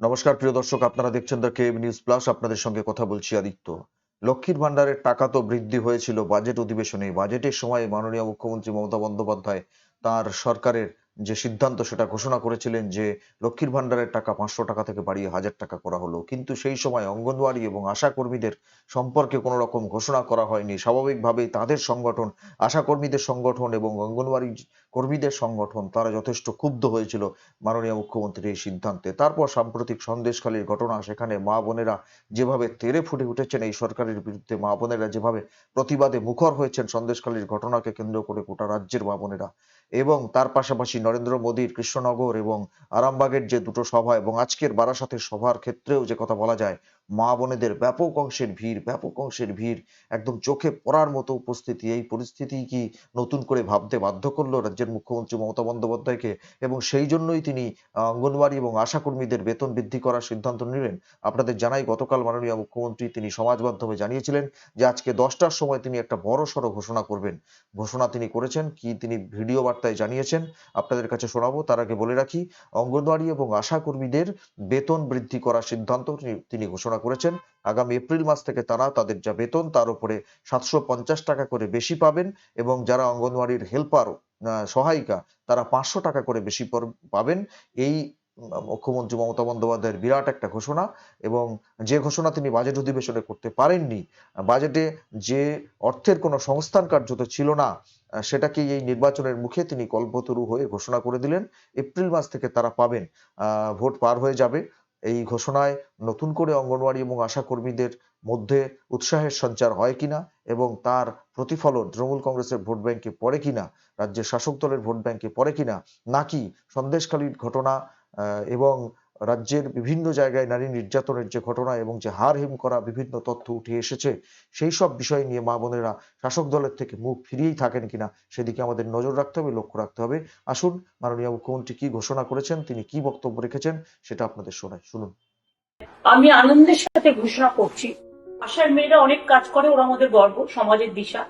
নমস্কার, প্রিয় দর্শক, আপনারা দেখছেন দ্য কেএম নিউজ প্লাস আপনাদের সঙ্গে কথা বলছি আদিত্য। লক্ষ্মীর ভান্ডারের টাকা তো বৃদ্ধি হয়েছিল বাজেট অধিবেশনে। বাজেটের সময় মাননীয় মুখ্যমন্ত্রী মমতা বন্দ্যোপাধ্যায় তার সরকারের যে সিদ্ধান্ত, সেটা ঘোষণা করেছিলেন যে লক্ষ্মীর ভান্ডারের টাকা পাঁচশো টাকা থেকে বাড়িয়ে হাজার টাকা করা হলো। কিন্তু সেই সময় অঙ্গনওয়াড়ি এবং আশা কর্মীদের সম্পর্কে কোনো রকম ঘোষণা করা হয়নি। স্বাভাবিকভাবেই তাদের সংগঠন, আশা কর্মীদের সংগঠন এবং অঙ্গনওয়াড়ি কর্মীদের সংগঠন, তারা যথেষ্ট ক্ষুব্ধ হয়েছিল মাননীয় মুখ্যমন্ত্রীর এই সিদ্ধান্তে। তারপর সাম্প্রতিক সন্দেশখালীর ঘটনা, সেখানে মা বোনেরা যেভাবে তেরে ফুটে উঠেছেন, এই সরকারের বিরুদ্ধে মা বোনেরা যেভাবে প্রতিবাদে মুখর হয়েছেন সন্দেশখালীর ঘটনাকে কেন্দ্র করে গোটা রাজ্যের মা বোনেরা। এবং তার পাশাপাশি নরেন্দ্র মোদীর কৃষ্ণনগর এবং আরামবাগের যে দুটো সভা এবং আজকের বারাসাতের সভার ক্ষেত্রেও যে কথা বলা যায় মা বোনেদের ব্যাপক অংশের ভিড়, ব্যাপক অংশের ভিড়, একদম চোখে পড়ার মতো উপস্থিতি, এই পরিস্থিতি কি নতুন করে ভাবতে বাধ্য করল রাজ্যের মুখ্যমন্ত্রী মমতা বন্দ্যোপাধ্যায়কে? এবং সেই জন্যই তিনি অঙ্গনওয়াড়ি এবং আশা কর্মীদের বেতন বৃদ্ধি করার সিদ্ধান্ত নিলেন। আপনাদের জানাই গতকাল মাননীয় মুখ্যমন্ত্রী তিনি সমাজ মাধ্যমে জানিয়েছিলেন যে আজকে দশটার সময় তিনি একটা বড় সড়ো ঘোষণা করবেন। ঘোষণা তিনি করেছেন, কি তিনি ভিডিও বার্তায় জানিয়েছেন, আপনাদের কাছে শোনাবো, তার আগে বলে রাখি, অঙ্গনওয়াড়ি এবং আশা কর্মীদের বেতন বৃদ্ধি করার সিদ্ধান্ত তিনি- তিনি ঘোষণা করেছেন। আগামী এপ্রিল মাস থেকে তারা তাদের যা বেতন, তার উপরে সাতশো পঞ্চাশ টাকা করে বেশি পাবেন এবং যারা অঙ্গনওয়াড়ির হেল্পার সহায়িকা, তারা পাঁচশো টাকা করে বেশি পাবেন। এই মুখ্যমন্ত্রী মমতা বন্দ্যোপাধ্যায়ের বিরাট একটা ঘোষণা এবং যে ঘোষণা তিনি বাজেট অধিবেশনে করতে পারেননি, বাজেটে যে অর্থের কোনো সংস্থান কার্যত ছিল না সেটাকে এই নির্বাচনের মুখে তিনি কল্পতরু হয়ে ঘোষণা করে দিলেন। এপ্রিল মাস থেকে তারা পাবেন ভোট পার হয়ে যাবে। এই ঘোষণায় নতুন করে অঙ্গনওয়াড়ি এবং আশা কর্মীদের মধ্যে উৎসাহের সঞ্চার হয় কিনা এবং তার প্রতিফলন তৃণমূল কংগ্রেসের ভোট ব্যাংকে পড়ে কিনা, রাজ্যের শাসক দলের ভোট ব্যাংকে পড়ে কিনা, নাকি সন্দেশকালীন ঘটনা এবং রাজ্যের বিভিন্ন জায়গায় নারী নির্যাতনের যে ঘটনা এবং যে হার হিম করা বিভিন্ন তথ্য উঠে এসেছে, সেই সব বিষয় নিয়ে মা বোনেরা শাসক দলের থেকে মুখ ফিরিয়েই থাকেন কিনা সেদিকে আমাদের নজর রাখতে হবে, লক্ষ্য রাখতে হবে। আসুন, মাননীয় মুখ্যমন্ত্রী কি ঘোষণা করেছেন, তিনি কি বক্তব্য রেখেছেন সেটা আপনাদের শোনাই, শুনুন। আমি আনন্দের সাথে ঘোষণা করছি, আশার মেয়েরা অনেক কাজ করে, ওরা আমাদের গর্ব, সমাজের দিশা।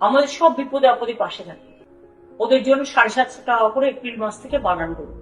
আমাদের সব বিপদে আপদে পাশে থাকে। ওদের জন্য সাড়ে সাতশো টাকা করে এপ্রিল মাস থেকে বানানো হলো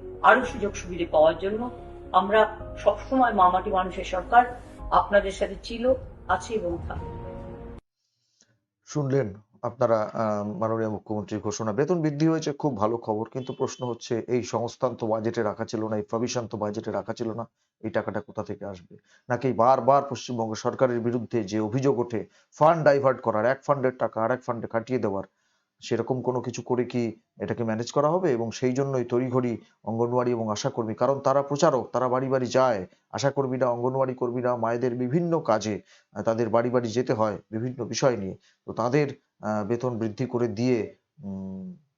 আরও সুযোগ সুবিধে পাওয়ার জন্য। আমরা সবসময় মামাটি মানুষের সরকার, আপনাদের সাথে ছিল, আছে এবং থাকবে। শুনলেন আপনারা মাননীয় মুখ্যমন্ত্রীর ঘোষণা। বেতন বৃদ্ধি হয়েছে, খুব ভালো খবর, কিন্তু প্রশ্ন হচ্ছে, এই সংস্থান তো বাজেটে রাখা ছিল না, এই প্রভিশন তো বাজেটে রাখা ছিল না, এই টাকাটা কোথা থেকে আসবে? নাকি বারবার পশ্চিমবঙ্গ সরকারের বিরুদ্ধে যে অভিযোগ ওঠে, ফান্ড ডাইভার্ট করার, এক ফান্ডের টাকা আর এক ফান্ডে কাটিয়ে দেওয়ার সেরকম কোনো কিছু করে কি এটাকে ম্যানেজ করা হবে? এবং সেই জন্যই তড়িঘড়ি অঙ্গনওয়াড়ি এবং আশাকর্মী কারণ তারা প্রচারক, তারা বাড়ি বাড়ি যায়। আশাকর্মীরা অঙ্গনওয়াড়ি কর্মীরা মায়েদের বিভিন্ন কাজে তাদের বাড়ি বাড়ি যেতে হয় বিভিন্ন বিষয় নিয়ে। তো তাদের বেতন বৃদ্ধি করে দিয়ে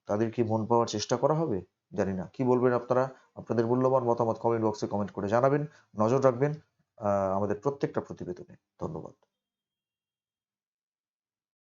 তাদের কি মন পাওয়ার চেষ্টা করা হবে? জানি না। কি বলবেন আপনারা? আপনাদের মূল্যবান মতামত কমেন্ট বক্সে কমেন্ট করে জানাবেন। নজর রাখবেন আমাদের প্রত্যেকটা প্রতিবেদনে। ধন্যবাদ।